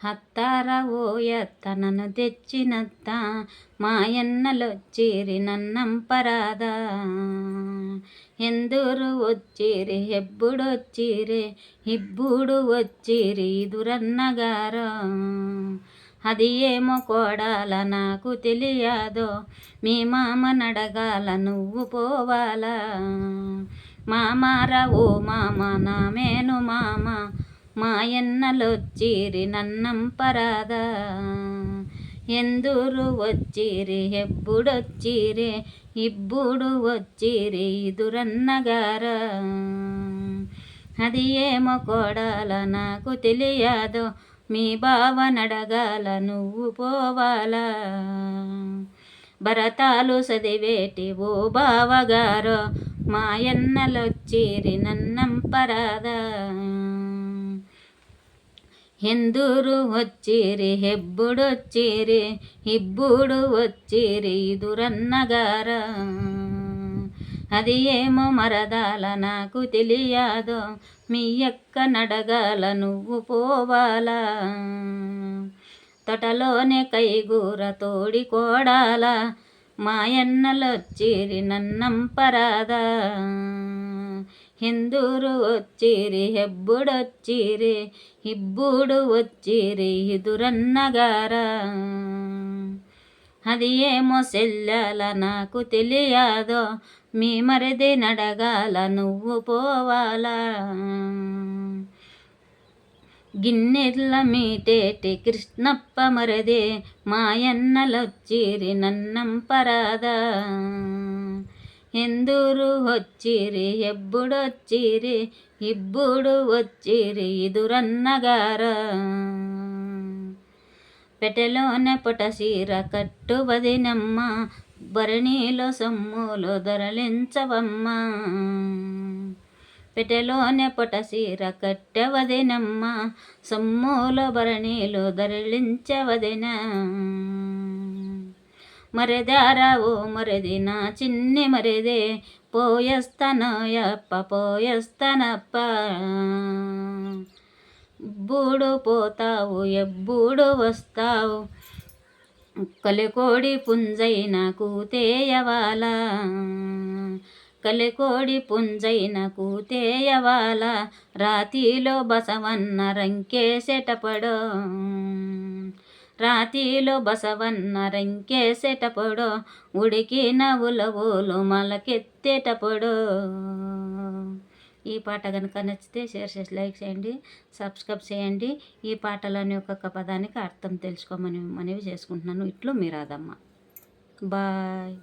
హత్తార ఓయత్తనను తెచ్చినత్త మాయన్నలొచ్చిరి నన్నంపరాదా ఎందూరు వచ్చిరి ఎప్పుడొచ్చిరి ఇబ్బుడు వచ్చిరి దురన్నగారో అది ఏమో కోడాల నాకు తెలియదో మీ మామ నడగాల నువ్వు పోవాలా. మామారా ఓ మామ నా మేను మాయన్నలొచ్చిరి నన్నంపరాదా ఎందురు వచ్చిరి ఎప్పుడొచ్చిరి ఇబ్బుడు వచ్చిరి దురన్నగారా అది ఏమో కొడాల నాకు తెలియదో మీ బావ నడగాల నువ్వు పోవాలా. భరతాలు చదివేటి ఓ బావగారో మాయన్నలొచ్చిరి నన్నంపరాదా ఎందూరు వచ్చిరి హెబ్బుడొచ్చిరి ఇబ్బుడు వచ్చిరి దురన్నగార అది ఏమో మరదాల నాకు తెలియదో మీ యొక్క నడగాల నువ్వు పోవాలా. తొటలోనే కైగూర తోడి కోడాల మాయన్నలొచ్చిరి నన్నంపరాదా. హిందూరు వచ్చిరి ఎప్పుడొచ్చిరి ఇబ్బుడు వచ్చిరి ఎదురన్నగారా అది ఏమో సెల్లెల నాకు తెలియదో మీ మరిది నడగాల నువ్వు పోవాలా గిన్నెల మీటేటి కృష్ణప్ప మరదే మాయన్నలొచ్చిరి నన్నంపరాదా ఎందూరు వచ్చిరి ఎప్పుడొచ్చిరి ఇబ్బుడు వచ్చిరి ఇదురన్నగార. పెటలోన పొటసీర కట్టు వదినమ్మ భరణిలో సొమ్ములు ధరలించవమ్మ. పెటలోనే పొటసీర కట్టవదినమ్మ సొమ్ముల భరణిలో ధరలించవదిన. మరెదారా ఓ మరిది నా చిన్ని మరిదే. పోయస్తనయప్ప పోయస్తనప్ప. బూడు పోతావు ఎబ్బూడు వస్తావు. కలికోడి పుంజైన కూతేయవాల. కలికోడి పుంజైన కూతేయవాల. రాతిలో బసవన్న రంకేసేటపడో రాతిలో బసవన్న రంకేసేటప్పుడు ఉడికిన ఉలవులు మలకెత్తేటప్పుడు. ఈ పాట కనుక నచ్చితే షేర్ చేసి లైక్ చేయండి సబ్స్క్రైబ్ చేయండి. ఈ పాటలోని ఒక్కొక్క పదానికి అర్థం తెలుసుకోమని మనవి చేసుకుంటున్నాను. ఇట్లు మీరాదమ్మ బాయ్.